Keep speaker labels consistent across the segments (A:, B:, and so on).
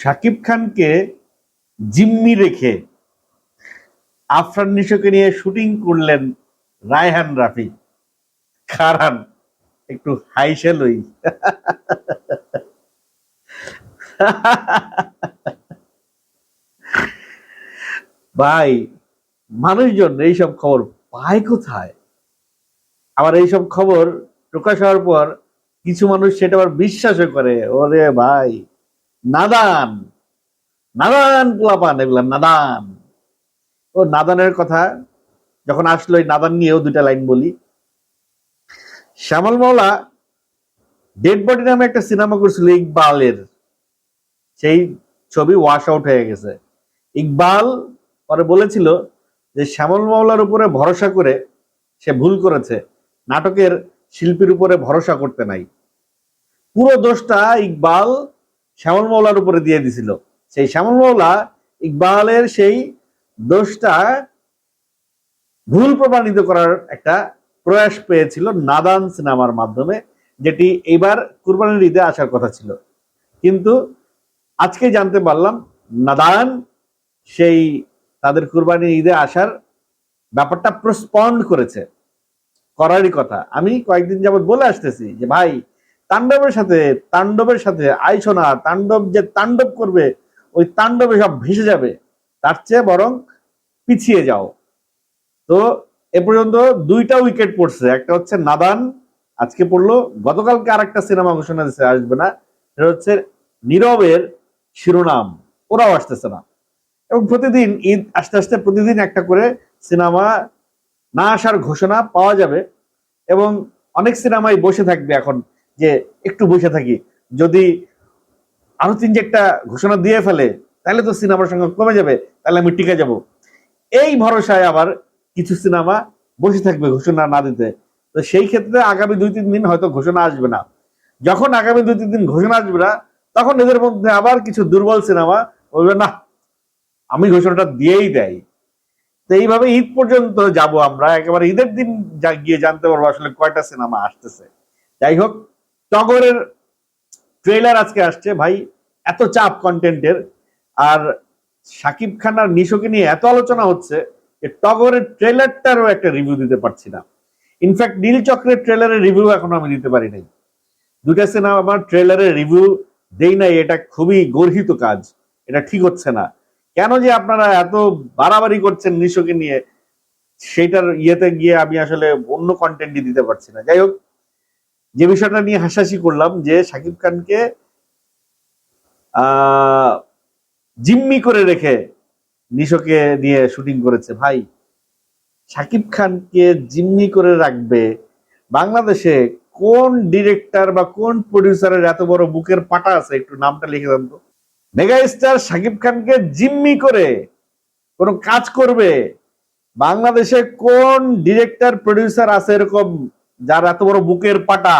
A: শাকিব খানকে জিম্মি রেখে আফরান নিশোকে নিয়ে শুটিং করলেন রায়হান রাফি। খারান, একটু হাইসে লই। ভাই, মানুষজন এইসব খবর পায় কোথায়? আবার এইসব খবর প্রকাশ হওয়ার পর কিছু মানুষ সেটা আবার বিশ্বাসও করে। ওরে ভাই। নাদান। নাদান পোলাপান, এগুলা নাদান। ও নাদানের কথা যখন আসলো, এই নাদান নিয়েও দুটা লাইন বলি। শ্যামল মাওলা ডেড বডি নামে একটা সিনেমা করছিল, ইকবালের। সেই ছবি ওয়াশ আউট হয়ে গেছে। ইকবাল পরে বলেছিল যে, শ্যামল মাওলার উপরে ভরসা করে সে ভুল করেছে। নাটকের শিল্পীর উপরে ভরসা করতে নাই। পুরো দোষটা ইকবাল শ্যামল মৌলার উপরে দিয়ে দিছিল। সেই শ্যামল মৌলা ইকবালের সেই দোষটা ভুল প্রমাণিত করার একটা প্রয়াস পেয়েছিল নাদান সিনেমার মাধ্যমে, যেটি এবার কুরবানির ঈদে আসার কথা ছিল। কিন্তু আজকে জানতে পারলাম, নাদান সেই তাদের কুরবানির ঈদে আসার ব্যাপারটা প্রস্পন্ড করেছে। করারই কথা। আমি কয়েকদিন যাবত বলে আসতেছি যে, ভাই তাণ্ডবের সাথে তাণ্ডবের সাথে, আইসো না, তাণ্ডব যে তাণ্ডব করবে, ওই তাণ্ডবে সব ভেসে যাবে। তার চেয়ে বরং পিছিয়ে যাও। তো এ পর্যন্ত দুইটা উইকেট পড়ছে। একটা হচ্ছে নাদান, আজকে পড়ল। গতকালকে আর একটা সিনেমা ঘোষণা দিচ্ছে আসবে না। সেটা হচ্ছে নীরবের শিরোনাম। ওরাও আসতেছে না। এবং প্রতিদিন ঈদ, আস্তে আস্তে প্রতিদিন একটা করে সিনেমা না আসার ঘোষণা পাওয়া যাবে। এবং অনেক সিনেমাই বসে থাকবে এখন। যে একটু বসে থাকি। যদি আরও তিন চারটা ঘোষণা দিয়ে ফেলে, তাহলে তো সিনেমার সঙ্গে কমে যাবে, তাহলে আমি টিকে যাব। এই ভরসায় আবার কিছু সিনেমা বসে থাকবে ঘোষণা না দিতে। তো সেই ক্ষেত্রে আগামী দুই তিন দিন হয়তো ঘোষণা আসবে না। যখন আগামী দুই তিন দিন ঘোষণা আসবে না, তখন এদের মধ্যে আবার কিছু দুর্বল সিনেমা বলবে, না, আমি ঘোষণাটা দিয়েই দেয় তো এইভাবে ঈদ পর্যন্ত যাব আমরা। একেবারে ঈদের দিন গিয়ে জানতে পারব আসলে কয়টা সিনেমা আসতেছে। যাই হোক টগরের ট্রেলার আজকে আসছে। ভাই, এত চাপ কন্টেন্টের আর সাকিব খান আর নিশোকে নিয়ে এত আলোচনা হচ্ছে যে টগরের ট্রেলারটারও একটা রিভিউ দিতে পারছি না। ইনফ্যাক্ট নীল চক্রের ট্রেলারের রিভিউ এখনও আমি দিতে পারি নাই। দুটা সিনেমা আমার ট্রেলারের রিভিউ দেই নাই, এটা খুবই গর্হিত কাজ। এটা ঠিক হচ্ছে না। কেন যে আপনারা এত বাড়াবাড়ি করছেন নিশোকে নিয়ে, সেইটার ইয়েতে গিয়ে আমি আসলে অন্য কন্টেন্টই দিতে পারছি না। যাই হোক যে বিষয়টা নিয়ে হাসাহাসি করলাম যে শাকিব খানকে জিম্মি করে রেখে নিশোকে নিয়ে শুটিং করেছে। ভাই, শাকিব খানকে জিম্মি করে রাখবে বাংলাদেশে কোন ডিরেক্টর বা কোন প্রডিউসারের এত বড় বুকের পাটা আছে? একটু নামটা লিখে দেন তো। মেগা স্টার শাকিব খানকে জিম্মি করে কোনো কাজ করবে বাংলাদেশে কোন ডিরেক্টর প্রডিউসার আছে এরকম যার এত বড় বুকের পাটা,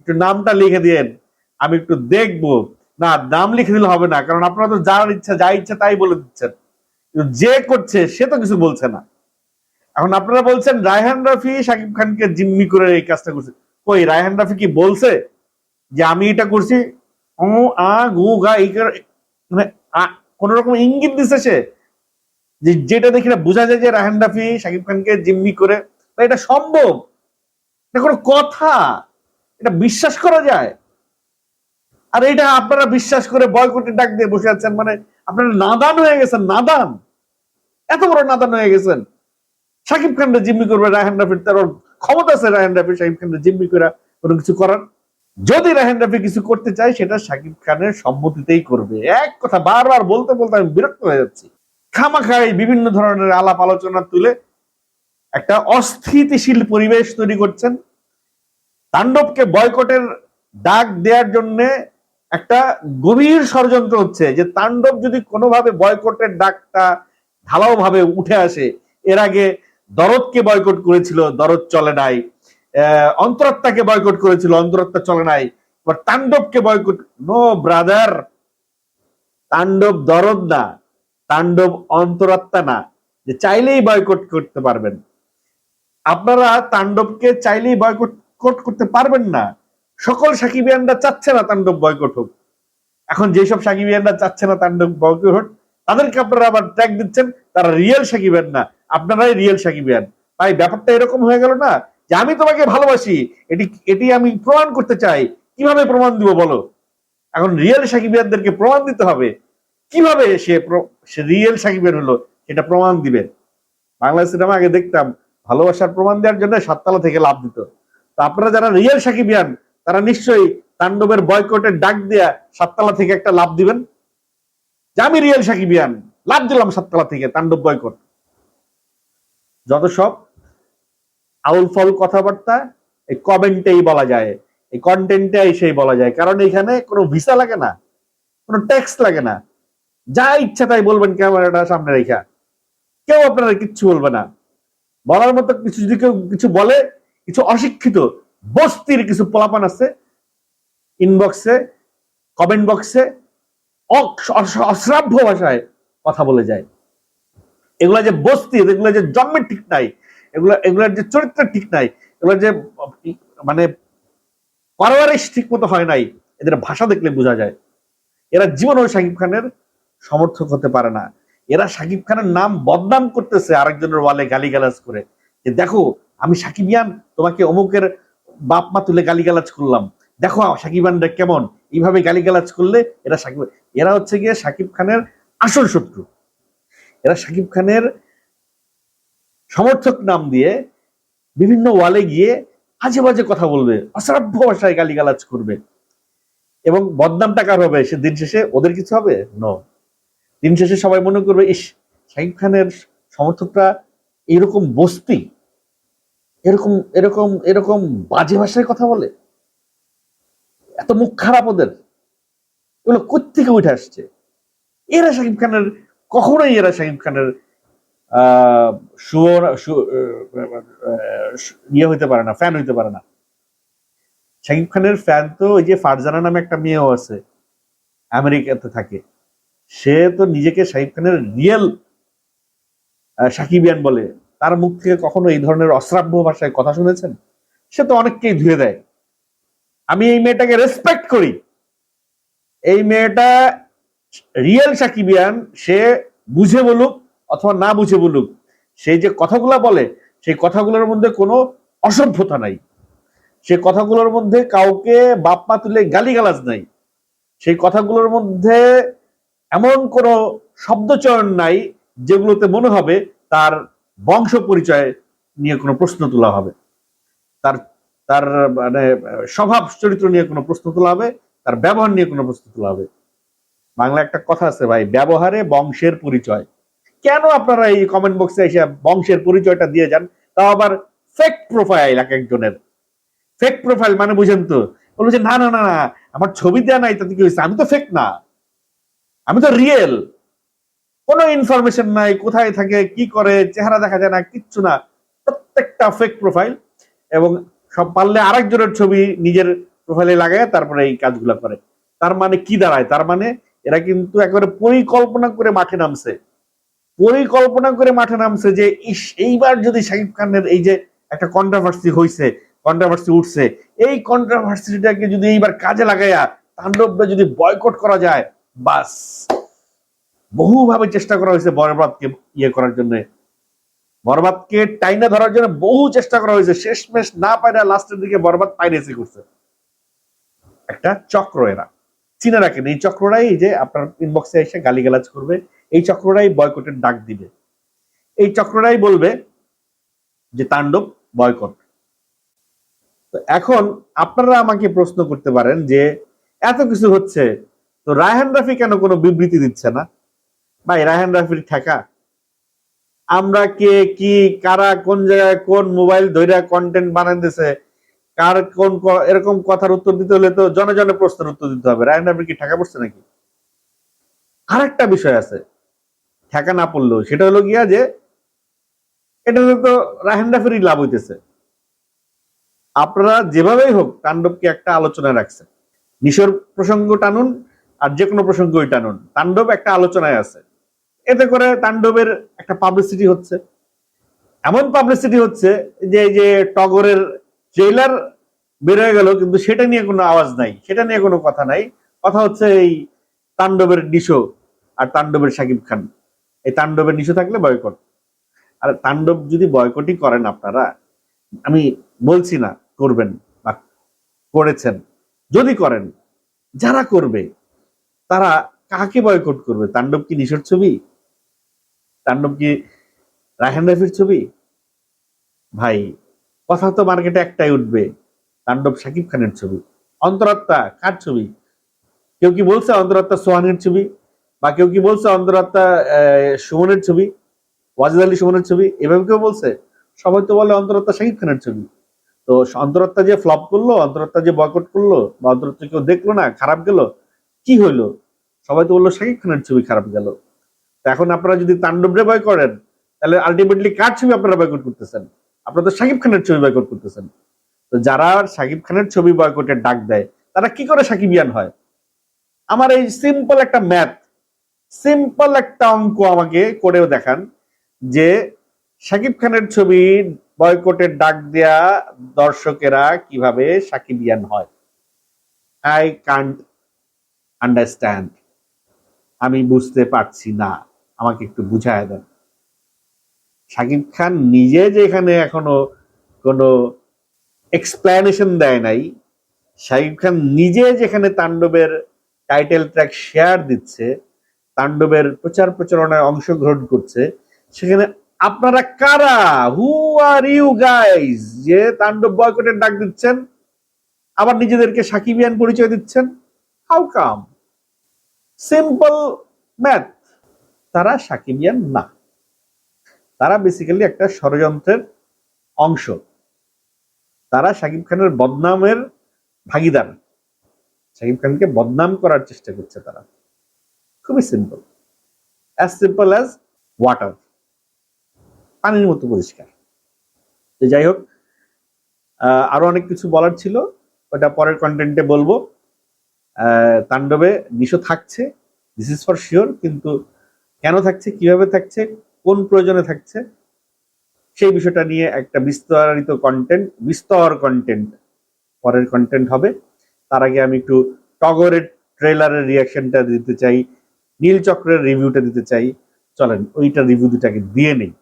A: একটু নামটা লিখে দিয়েন। আমি একটু দেখব। না, নাম লিখে দিলে হবে না, কারণ আপনারা তো যার ইচ্ছা, যা ইচ্ছা তাই বলে দিচ্ছেন। যে করছে, সে তো কিছু বলছে না। এখন আপনারা বলছেন, রায়হান রাফি শাকিব খানকে জিম্মি করে এই কাজটা করছে। কই, রায়হান রাফি কি বলছে যে আমি এটা করছি? আ এই মানে কোন রকম ইঙ্গিত দিছে সে? যেটা দেখি বোঝা যায় যে রায়হান রাফি শাকিব খানকে জিম্মি করে এটা সম্ভব? এটা কোনো কথা, এটা বিশ্বাস করা যায়। আর এটা আপনারা বিশ্বাস করে বয়কটের ডাক দিয়ে বসে আছেন মানে আপনারা নাদান হয়ে গেছেন, নাদান। এত বড় নাদান হয়ে গেছেন। শাকিব খানরা জিম্মি করবে রায়হান রাফির, তার ক্ষমতা আছে রায়হান রাফি শাকিব খানরা জিম্মি করে কোনো কিছু করার। যদি রায়হান রাফি কিছু করতে চায়, সেটা শাকিব খানের সম্মতিতেই করবে। এক কথা বারবার বলতে বলতে আমি বিরক্ত হয়ে যাচ্ছি। খামাখাই বিভিন্ন ধরনের আলাপ আলোচনা তুলে একটা অস্থিতিশীল পরিবেশ তৈরি করছেন। তাণ্ডবকে বয়কটের ডাক দেওয়ার জন্য একটা গভীর ষড়যন্ত্র হচ্ছে যে তাণ্ডব যদি কোনোভাবে বয়কটের ডাকটা ঢালাও ভাবে উঠে আসে, এর আগে দরদকে বয়কট করেছিল, দরদ চলে নাই। অন্তরাত্মাকে বয়কট করেছিল, অন্তরাত্মা চলে নাই। এবার তাণ্ডবকে বয়কট, নো ব্রাদার, তাণ্ডব দরদ না, তাণ্ডব অন্তরাত্মা না, যে চাইলেই বয়কট করতে পারবেন। আপনারা তাণ্ডবকে চাইলেই বয়কট করতে পারবেন না। সকল সাকিবিয়ানরা চাচ্ছে না তাণ্ডব বয়কট হোক। এখন যেসব সাকিবিয়ানরা চাচ্ছে না তাণ্ডব বয়কট তাদেরকে আপনারা আবার ট্যাগ দিচ্ছেন, তারা রিয়েল সাকিবিয়ান না। আপনারাই রিয়েল সাকিবিয়ান। তাই ব্যাপারটা এরকম হয়ে গেল না যে আমি তোমাকে ভালোবাসি, এটি এটি আমি প্রমাণ করতে চাই। কীভাবে প্রমাণ দিব বলো? এখন রিয়েল সাকিবিয়ানদেরকে প্রমাণ দিতে হবে। কীভাবে সে রিয়েল সাকিবিয়ান হলো, সেটা প্রমাণ দিবে বাংলা সিনেমা আগে দেখতাম ভালোবাসার প্রমাণ দেওয়ার জন্য সাততলা থেকে লাভ দিত। তো আপনারা যারা রিয়েল সাকিবিয়ান তারা নিশ্চয়ই তাণ্ডবের বয়কটের ডাক দেয়া সাততলা থেকে একটা লাভ দিবেন। যে আমি রিয়েল সাকিবিয়ান লাভ দিলাম সাততলা থেকে তাণ্ডব বয়কট। যত সব, আউল ফল কথাবার্তা, এই কমেন্টেই বলা যায়, এই কন্টেন্টে এসেই বলা যায়। কারণ এখানে কোনো ভিসা লাগে না, কোনো ট্যাক্স লাগে না। যা ইচ্ছা তাই বলবেন ক্যামেরাটা সামনে রেখা। কেউ আপনারা কিচ্ছু বলবে না। বলার মতো কিছু যদি কেউ কিছু বলে, কিছু অশিক্ষিত বস্তির কিছু পোলাপান আছে ইনবক্সে কমেন্ট বক্সে অশ্রাব্য ভাষায় কথা বলে যায়। এগুলা যে বস্তি, এগুলো যে জন্মের ঠিক নাই, এগুলা এগুলার যে চরিত্র ঠিক নাই, এগুলো যে মানে পারওয়ারিশ ঠিক মতো হয় নাই, এদের ভাষা দেখলে বোঝা যায়। এরা জীবনেও শাকিব খানের সমর্থক হতে পারে না। এরা শাকিব খানের নাম বদনাম করতেছে আরেকজনের ওয়ালে গালিগালাজ করে। যে দেখো, আমি সাকিবিয়ান, তোমাকে অমুকের বাপ মা তুলে গালিগালাজ করলাম। দেখো, সাকিবানরা কেমন? এইভাবে গালিগালাজ করলে এরা সাকিব, এরা হচ্ছে গিয়ে শাকিব খানের আসল শত্রু। এরা শাকিব খানের সমর্থক নাম দিয়ে বিভিন্ন ওয়ালে গিয়ে আজে বাজে কথা বলবে, অশ্রাব্য ভাষায় গালিগালাজ করবে। এবং বদনামটা কার হবে? সে দিন শেষে ওদের কিছু হবে? ন দিন শেষে সবাই মনে করবে, ইস, শাকিব খানের সমর্থকরা এরকম বস্তি, এরকম এরকম এরকম বাজে ভাষায় কথা বলে, এত মুখ খারাপ ওদের, এগুলো কোথেকে উঠে আসছে? এরা শাকিব খানের, কখনোই এরা শাকিব খানের ইয়ে হইতে পারে না ফ্যান হইতে পারে না। শাকিব খানের ফ্যান তো ওই যে ফারজানা নামে একটা মেয়েও আছে, আমেরিকাতে থাকে। সে তো নিজেকে শাকিব খানের রিয়েল সাকিবিয়ান বলে। তার মুখ থেকে কখনো এই ধরনের অশ্রাব্য ভাষায় কথা শুনেছেন? সে তো অনেককেই ধুয়ে দেয়। আমি এই মেয়েটাকে রেসপেক্ট করি। এই মেয়েটা রিয়েল সাকিবিয়ান সে বুঝে বলুক অথবা না বুঝে বলুক সেই যে কথাগুলা বলে, সেই কথাগুলোর মধ্যে কোনো অসভ্যতা নাই। সেই কথাগুলোর মধ্যে কাউকে বাপমা তুলে গালিগালাজ নাই। সেই কথাগুলোর মধ্যে এমন কোন শব্দচয়ন নাই যেগুলোতে মনে হবে তার বংশ পরিচয় নিয়ে কোনো প্রশ্ন তোলা হবে। তার তার মানে স্বভাব চরিত্র নিয়ে কোনো প্রশ্ন তোলা হবে, তার ব্যবহার নিয়ে কোনো প্রশ্ন তোলা হবে। বাংলা একটা কথা আছে ভাই, ব্যবহারে বংশের পরিচয়। কেন আপনারা এই কমেন্ট বক্সে এসে বংশের পরিচয়টা দিয়ে যান? তাও আবার ফেক প্রোফাইল এক একজনের। ফেক প্রোফাইল মানে বুঝেন তো। বলব যে, না না না না, আমার ছবি দেওয়া নাই, তাতে কি হয়েছে? আমি তো ফেক না। আমি তো রিয়েল কোনো ইনফরমেশন নাই, কোথায় থাকে, কি করে, চেহারা দেখা যায় না, কিচ্ছু না। প্রত্যেকটা ফেক প্রোফাইল এবং সব পারলে আরেকজনের ছবি নিজের প্রোফাইলে লাগায়, তারপরে এই কাজগুলো করে। তার মানে কি দাঁড়ায়? তার মানে এরা কিন্তু একেবারে পরিকল্পনা করে মাঠে নামছে। পরিকল্পনা করে মাঠে নামছে যে, ইস, এইবার যদি শাকিব খানের এই যে একটা কন্ট্রাভার্সি হয়েছে কন্ট্রাভার্সি উঠছে, এই কন্ট্রাভার্সিটাকে যদি এইবার কাজে লাগাইয়া তাণ্ডবটা যদি বয়কট করা যায় বাস। বহুভাবে চেষ্টা করা হয়েছে বরবাদকে ইয়ে করার জন্য। বরবাদকে টাইনা ধরার জন্য বহু চেষ্টা করা হয়েছে। শেষমেশ না পায় না লাস্টের দিকে বরবাদ পাইরেসি করছে। একটা চক্র এরা। চিনে রাখেন, এই চক্রটাই যে আপনার ইনবক্সে এসে গালিগালাজ করবে, এই চক্রটাই বয়কটের ডাক দিবে। এই চক্রটাই বলবে যে, তাণ্ডব বয়কট তো এখন আপনারা আমাকে প্রশ্ন করতে পারেন যে, এত কিছু হচ্ছে তো রায়হান রাফি কেন কোনো বিবৃতি দিচ্ছে না? ভাই, রায়হান রাফির ঠেকা। আমরা কে, কি, কারা, কোন জায়গায় কোন মোবাইল ধরে কন্টেন্ট বানাইতেছে, কার কোন এরকম কথার উত্তর দিতে হলে তো জনে প্রশ্নের উত্তর দিতে হবে। রায়হান রাফির কি ঠেকা পড়ছে নাকি? আরেকটা বিষয় আছে, ঠেকা না পড়লেও। সেটা হলো গিয়া যে এটাতে তো রায়হান রাফিরই লাভ হইতেছে। আপনারা যেভাবেই হোক, তাণ্ডবকে একটা আলোচনা রাখছে নিশোর প্রসঙ্গ টানুন আর যে কোনো প্রসঙ্গই টানুন তাণ্ডব একটা আলোচনায় আছে। এতে করে তাণ্ডবের একটা পাবলিসিটি হচ্ছে। এমন পাবলিসিটি হচ্ছে যে, এই যে টগরের ট্রেলার বের হয়ে গেল, কিন্তু সেটা নিয়ে কোনো আওয়াজ নাই। সেটা নিয়ে কোনো কথা নাই। কথা হচ্ছে এই তাণ্ডবের নিশো আর তাণ্ডবের সাকিব খান। এই তাণ্ডবের নিশো থাকলে বয়কট আর তাণ্ডব যদি বয়কটই করেন আপনারা, আমি বলছি না করবেন বা করেছেন। যদি করেন, যারা করবে তারা কাকে বয়কট করবে? তাণ্ডব কি নিশোর ছবি? তাণ্ডব কি রায়হান রাফির ছবি? ভাই, কথা তো মার্কেটে একটাই উঠবে, তাণ্ডব শাকিব খানের ছবি। অন্তরাত্মা কার ছবি? কেউ কি বলছে অন্তরাত্মা সোহানের ছবি? বা কেউ কি বলছে অন্তরাত্মা সুমনের ছবি? ওয়াজিদ আলী সুমনের ছবি? এভাবে কেউ বলছে? সবাই তো বলে অন্তরাত্মা শাকিব খানের ছবি। তো অন্তরাত্মা যে ফ্লপ করল, অন্তরাত্মা যে বয়কট করল, বা অন্তরাত্মা কেউ দেখল না, খারাপ গেল, কি হইল? সবাই তো বলল, শাকিব খানের ছবি খারাপ গেল। এখন আপনারা যদি তাণ্ডবরে বয় করেন, তাহলে আলটিমেটলি কার ছবি আপনারা বয়কট করতেছেন? আপনারা তো শাকিব খানের ছবি বয়কট করতেছেন। তো যারা শাকিব খানের ছবি বয়কটের ডাক দেয়, তারা কি করে সাকিবিয়ান হয়? আমার এই সিম্পল একটা ম্যাথ সিম্পল একটা অঙ্ক আমাকে করেও দেখান যে শাকিব খানের ছবি বয়কটের ডাক দেয়া দর্শকেরা কীভাবে সাকিবিয়ান হয়। আই কান্ট আন্ডারস্ট্যান্ড আমি বুঝতে পারছি না। আমাকে একটু বুঝায় দেন। শাকিব খান নিজে যেখানে এখনও কোনো এক্সপ্লেনেশন দেয় নাই, শাকিব খান নিজে যেখানে তাণ্ডবের টাইটেল ট্র্যাক শেয়ার দিচ্ছে, তাণ্ডবের প্রচার প্রচারণায় অংশগ্রহণ করছে, সেখানে আপনারা কারা? হু আর ইউ গাইজ যে তাণ্ডব বয়কটের ডাক দিচ্ছেন, আবার নিজেদেরকে সাকিবিয়ান পরিচয় দিচ্ছেন? হাউ কাম সিম্পল ম্যাথ তারা সাকিবিয়ান না। তারা বেসিক্যালি একটা ষড়যন্ত্রের অংশ। তারা সাকিব খানের বদনামের ভাগিদার। সাকিব খানকে বদনাম করার চেষ্টা করছে তারা। খুবই simple as simple as water পানির মতো পরিষ্কার। যাই হোক আরও অনেক কিছু বলার ছিল। ওটা পরের কন্টেন্টে বলব। তাণ্ডবে নিশো থাকছে দিস ইজ ফর শিওর কিন্তু কেন থাকছে, কীভাবে থাকছে, কোন প্রয়োজনে থাকছে, সেই বিষয়টা নিয়ে একটা বিস্তারিত কন্টেন্ট বিস্তর কন্টেন্ট পরের কন্টেন্ট হবে। তার আগে আমি একটু টগরের ট্রেলারের রিয়াকশনটা দিতে চাই নীল চক্রের রিভিউটা দিতে চাই। চলেন, ওইটা রিভিউ দুটাকে দিয়ে নেই।